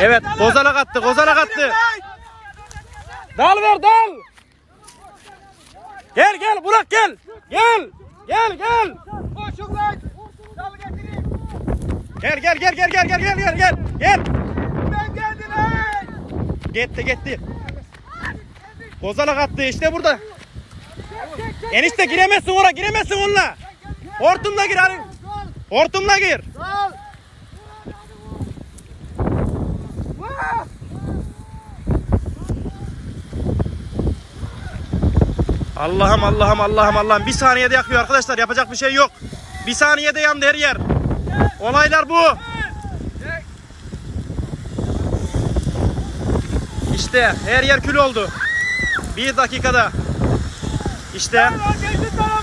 Evet kozalak attı kozalak attı. Dal ver dal. Gel gel Burak gel. Gel. Gel gel. Koşun lan. Dal getireyim. Gel gel gel gel gel gel gel gel gel. Gel. Ben geldim lan. Gitti gitti. Kozalak attı işte burada. Enişte giremezsin oraya giremezsin onunla. Hortumla gir Ali. Hortumla gir. Dal. Allah'ım Allah'ım Allah'ım Allah'ım. Bir saniyede yakıyor arkadaşlar. Yapacak bir şey yok. Bir saniyede yandı her yer. Olaylar bu. İşte her yer kül oldu. Bir dakikada. İşte Lan geçti tarafa.